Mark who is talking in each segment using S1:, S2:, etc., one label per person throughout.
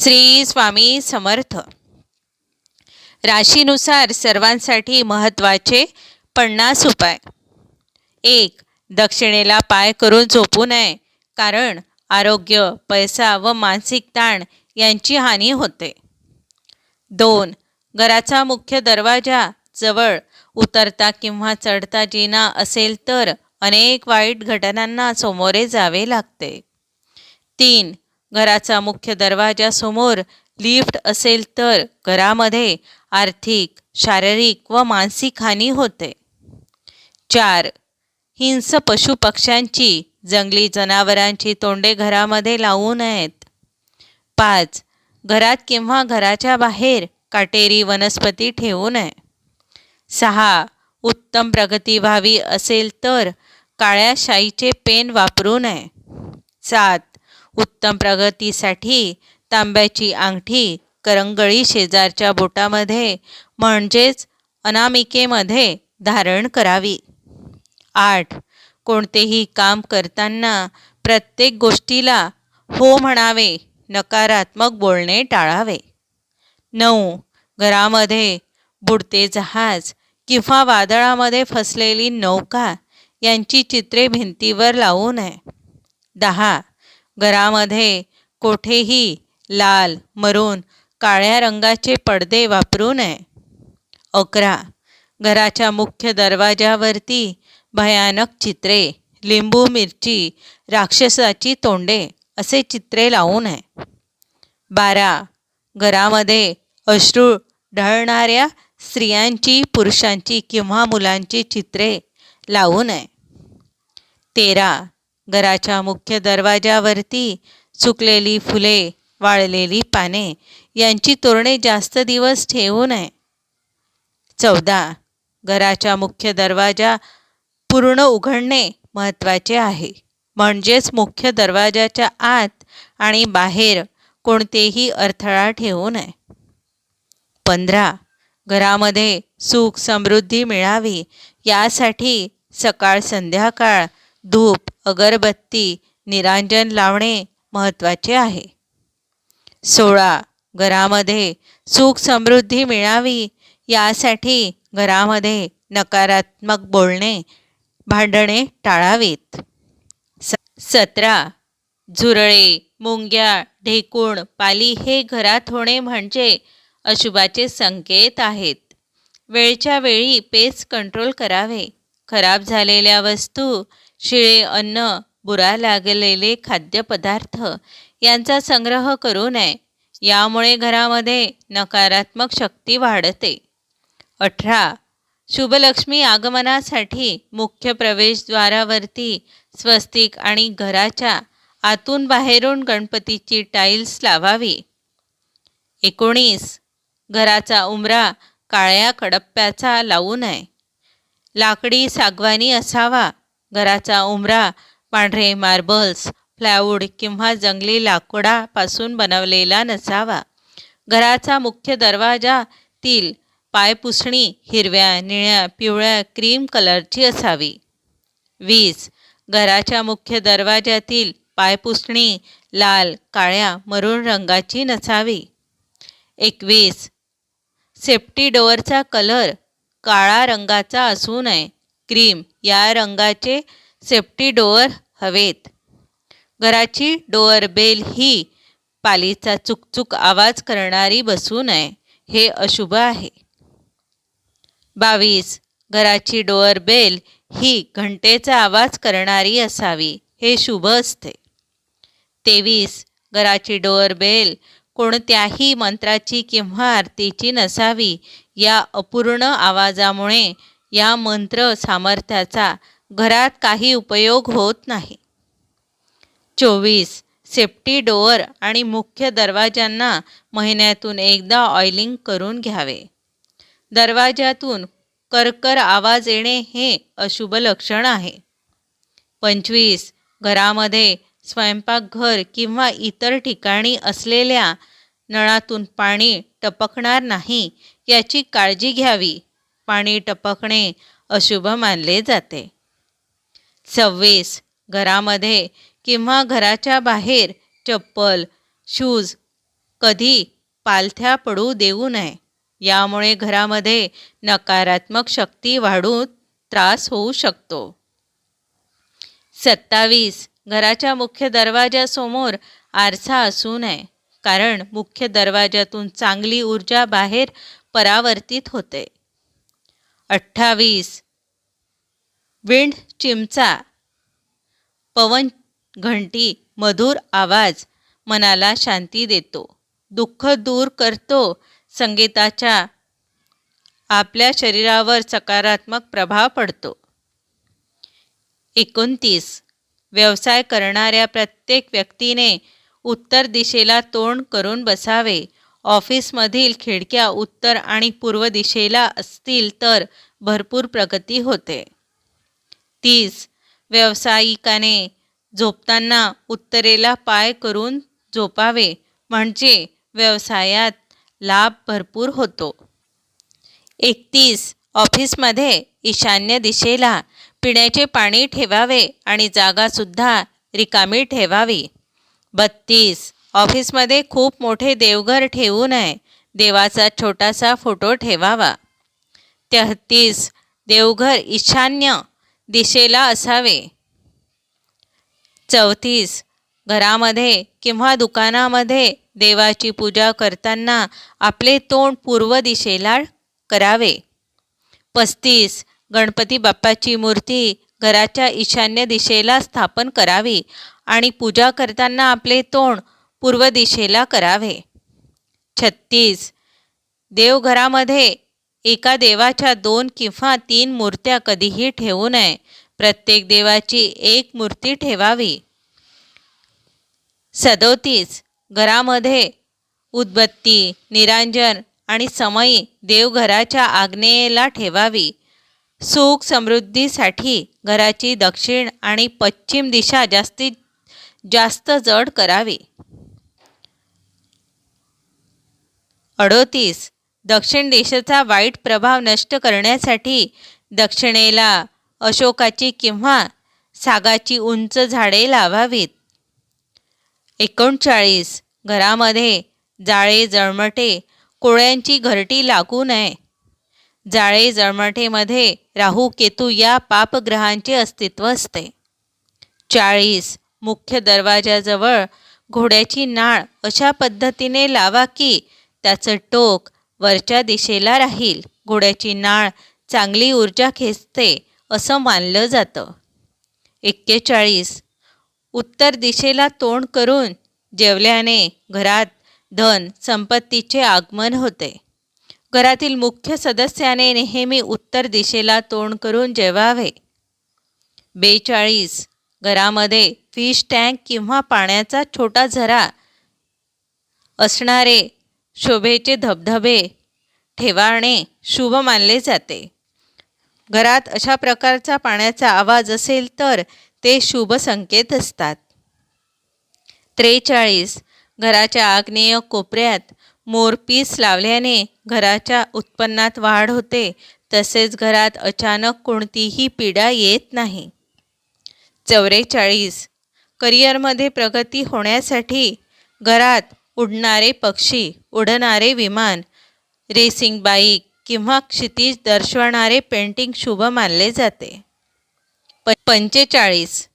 S1: श्री स्वामी समर्थ. राशीनुसार सर्वांसाठी महत्त्वाचे पन्नास उपाय. एक दक्षिणेला पाय करून झोपू नये कारण आरोग्य पैसा व मानसिक ताण यांची हानी होते. दोन घराचा मुख्य दरवाजा जवळ उतरता किंवा चढता जिना असेल तर अनेक वाईट घटनांना सामोरे जावे लागते. तीन घराचा मुख्य दरवाजासमोर लिफ्ट असेल तर घरामध्ये आर्थिक शारीरिक व मानसिक हानी होते. चार. हिंस पशुपक्ष्यांची जंगली जनावरांची तोंडे घरामध्ये लावू नयेत. पाच. घरात किंवा घराच्या बाहेर काटेरी वनस्पती ठेवू नये. सहा. उत्तम प्रगती व्हावी असेल तर काळ्या शाईचे पेन वापरू नये. सात. उत्तम प्रगतीसाठी तांब्याची अंगठी करंगळी शेजारच्या बोटामध्ये म्हणजेच अनामिकेमध्ये धारण करावी. आठ. कोणतेही काम करताना प्रत्येक गोष्टीला हो म्हणावे नकारात्मक बोलणे टाळावे. नऊ. घरामध्ये बुडते जहाज किंवा वादळामध्ये फसलेली नौका यांची चित्रे भिंतीवर लावू नये. दहा. घरामध्ये कोठेही लाल मरून काळ्या रंगाचे पडदे वापरू नये. अकरा. घराच्या मुख्य दरवाजावरती भयानक चित्रे लिंबू मिरची राक्षसाची तोंडे असे चित्रे लावू नये. बारा. घरामध्ये अश्रू ढळणाऱ्या स्त्रियांची पुरुषांची किंवा मुलांची चित्रे लावू नये. तेरा. घराच्या मुख्य दरवाजावरती सुकलेली फुले वाळलेली पाने यांची तोरणे जास्त दिवस ठेवू नये. चौदा. घराच्या मुख्य दरवाजा पूर्ण उघडणे महत्त्वाचे आहे. म्हणजेच मुख्य दरवाजाच्या आत आणि बाहेर कोणतेही अडथळा ठेवू नये. पंधरा. घरामध्ये सुख समृद्धी मिळावी यासाठी सकाळ संध्याकाळ धूप अगरबत्ती निरांजन लावणे महत्त्वाचे आहे. सोळा. घरामध्ये सुख समृद्धी मिळावी यासाठी घरामध्ये नकारात्मक बोलणे भांडणे टाळावीत. स सतरा. झुरळे मुंग्या ढेकूण पाली हे घरात होणे म्हणजे अशुभाचे संकेत आहेत. वेळच्या वेळी पेस्ट कंट्रोल करावे. खराब झालेल्या वस्तू शिळे अन्न बुरा लागलेले खाद्यपदार्थ यांचा संग्रह करू नये. यामुळे घरामध्ये नकारात्मक शक्ती वाढते. अठरा. शुभलक्ष्मी आगमनासाठी मुख्य प्रवेशद्वारावरती स्वस्तिक आणि घराच्या आतून बाहेरून गणपतीची टाईल्स लावावी. एकोणीस. घराचा उमरा काळ्या कडप्प्याचा लावू नये. लाकडी सागवानी असावा. घराचा उमरा पांढरे मार्बल्स प्लायवूड किंवा जंगली लाकडापासून बनवलेला नसावा. घराचा मुख्य दरवाजातील पायपुसणी हिरव्या निळ्या पिवळ्या क्रीम कलरची असावी. वीस घराच्या मुख्य दरवाजातील पायपुसणी लाल काळ्या मरून रंगाची नसावी. एकवीस सेफ्टी डोअरचा कलर काळा रंगाचा असू नये. क्रीम या रंगाचे सेफ्टी डोअर हवेत. घराची डोअरबेल ही पालीचा चुकचुक आवाज करणारी बसू नये हे अशुभ आहे. बावीस. घराची डोअर बेल ही घंटेचा आवाज करणारी असावी हे शुभ असते. तेवीस. घराची डोअर बेल कोणत्याही मंत्राची किंवा आरतीची नसावी या अपूर्ण आवाजामुळे या मंत्र सामर्थ्याचा घरात काही उपयोग होत नाही. चोवीस. सेफ्टी डोअर आणि मुख्य दरवाजांना महिन्यातून एकदा ऑइलिंग करून घ्यावे. दरवाजातून करकर आवाज येणे हे अशुभ लक्षण आहे. पंचवीस. घरामध्ये स्वयंपाकघर किंवा इतर ठिकाणी असलेल्या नळातून पाणी टपकणार नाही याची काळजी घ्यावी. पाणी टपकणे अशुभ मानले जाते. सव्वीस. घरामध्ये किंवा घराच्या बाहेर चप्पल शूज कधी पालथ्या पडू देऊ नये. यामुळे घरामध्ये नकारात्मक शक्ती वाढून त्रास होऊ शकतो. सत्तावीस. घराच्या मुख्य दरवाजासमोर आरसा असू नये कारण मुख्य दरवाजातून चांगली ऊर्जा बाहेर परावर्तित होते. अठ्ठावीस. विंड चिमचा. पवन घंटी मधुर आवाज मनाला शांती देतो. दुःख दूर करतो संगीताच्या. आपल्या शरीरावर सकारात्मक प्रभाव पडतो. एकोणतीस. व्यवसाय करणाऱ्या प्रत्येक व्यक्तीने उत्तर दिशेला तोंड करून बसावे. ऑफिसमधील खिडक्या उत्तर आणि पूर्व दिशेला असतील तर भरपूर प्रगती होते. तीस. व्यावसायिकाने झोपताना उत्तरेला पाय करून झोपावे म्हणजे व्यवसायात लाभ भरपूर होतो. एकतीस. ऑफिसमध्ये ईशान्य दिशेला पिण्याचे पाणी ठेवावे आणि जागासुद्धा रिकामी ठेवावी. बत्तीस. ऑफिसमध्ये खूप मोठे देवघर ठेवू नये देवाचा छोटासा फोटो ठेवावा. तेहतीस देवघर ईशान्य दिशेला असावे. चौतीस घरामध्ये किंवा दुकानामध्ये देवाची पूजा करताना आपले तोंड पूर्व दिशेला करावे. पस्तीस गणपती बाप्पाची मूर्ती घराच्या ईशान्य दिशेला स्थापन करावी आणि पूजा करताना आपले तोंड पूर्व दिशेला करावे. छत्तीस. देवघरामध्ये एका देवाच्या दोन किंवा तीन मूर्त्या कधीही ठेवू नये. प्रत्येक देवाची एक मूर्ती ठेवावी. सदोतीस. घरामध्ये उदबत्ती निरांजन आणि समयी देवघराच्या आग्नेयेला ठेवावी. सुख समृद्धीसाठी घराची दक्षिण आणि पश्चिम दिशा जास्तीत जास्त जड करावी. अडोतीस. दक्षिण देशाचा वाईट प्रभाव नष्ट करण्यासाठी दक्षिणेला अशोकाची किंवा सागाची उंच झाडे लावावीत. एकोणचाळीस. घरामध्ये जाळे जळमटे कोळ्यांची घरटी लागू नये. जाळे जळमटेमध्ये राहू केतू या पापग्रहांचे अस्तित्व असते. चाळीस. मुख्य दरवाजाजवळ घोड्याची नाळ अशा पद्धतीने लावा की त्याचं टोक वरच्या दिशेला राहील. घोड्याची नाळ चांगली ऊर्जा खेचते असं मानलं जातं. एक्केचाळीस. उत्तर दिशेला तोंड करून जेवल्याने घरात धन संपत्तीचे आगमन होते. घरातील मुख्य सदस्याने नेहमी उत्तर दिशेला तोंड करून जेवावे. बेचाळीस. घरामध्ये फिश टँक किंवा पाण्याचा छोटा झरा असणारे शोभेचे धबधबे ठेवाणे शुभ मानले जाते. घरात अशा प्रकारचा पाण्याचा आवाज असेल तर ते शुभ संकेत असतात. त्रेचाळीस. घराच्या आग्नेय कोपऱ्यात मोरपीस लावल्याने घराच्या उत्पन्नात वाढ होते तसेच घरात अचानक कोणतीही पीडा येत नाही. चौवेचाळीस करिअरमध्ये प्रगती होण्यासाठी घरात उडणारे पक्षी उडणारे विमान रेसिंग बाईक किंवा क्षितिज दर्शवणारे पेंटिंग शुभ मानले जाते. प पंचेचाळीस.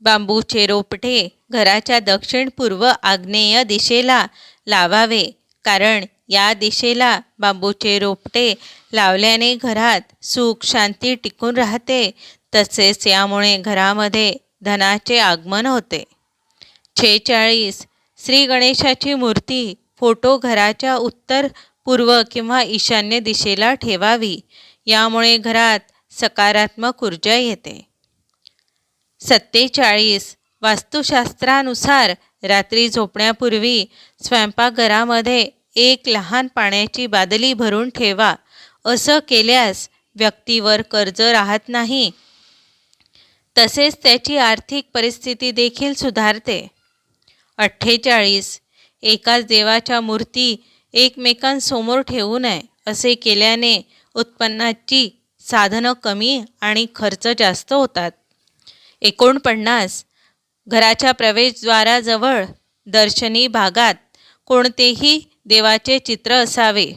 S1: बांबूचे रोपटे घराच्या दक्षिण पूर्व आग्नेय दिशेला लावावे कारण या दिशेला बांबूचे रोपटे लावल्याने घरात सुख शांती टिकून राहते. तसेच यामुळे घरामध्ये धनाचे आगमन होते. छेचाळीस. श्री गणेशाची मूर्ती फोटो घराच्या उत्तर पूर्व किंवा ईशान्य दिशेला ठेवावी. यामुळे घरात सकारात्मक ऊर्जा येते. सत्तेचाळीस. वास्तुशास्त्रानुसार रात्री झोपण्यापूर्वी स्वयंपाकघरामध्ये एक लहान पाण्याची बादली भरून ठेवा. असं केल्यास व्यक्तीवर कर्ज राहत नाही. तसेच त्याची आर्थिक परिस्थिती देखील सुधारते. अठ्ठेचाळीस. एकाच देवाच्या मूर्ती एकमेकांसमोर ठेवू नये असे केल्याने उत्पन्नाची साधनं कमी आणि खर्च जास्त होतात. एकोणपन्नास घराच्या प्रवेशद्वाराजवळ दर्शनी भागात कोणतेही देवाचे चित्र असावे.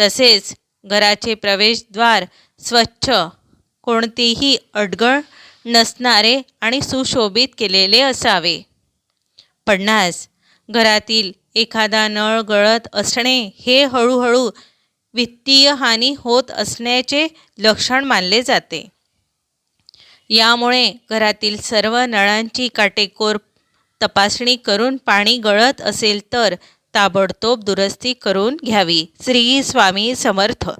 S1: तसेच घराचे प्रवेशद्वार स्वच्छ कोणतेही अडगळ नसणारे आणि सुशोभित केलेले असावे. पन्नास घरातील एखादा नळ गळत असणे हे हळूहळू वित्तीय हानी होत असण्याचे लक्षण मानले जाते. यामुळे घरातील सर्व नळांची काटेकोर तपासणी करून पाणी गळत असेल तर ताबडतोब दुरुस्ती करून घ्यावी. श्री स्वामी समर्थ.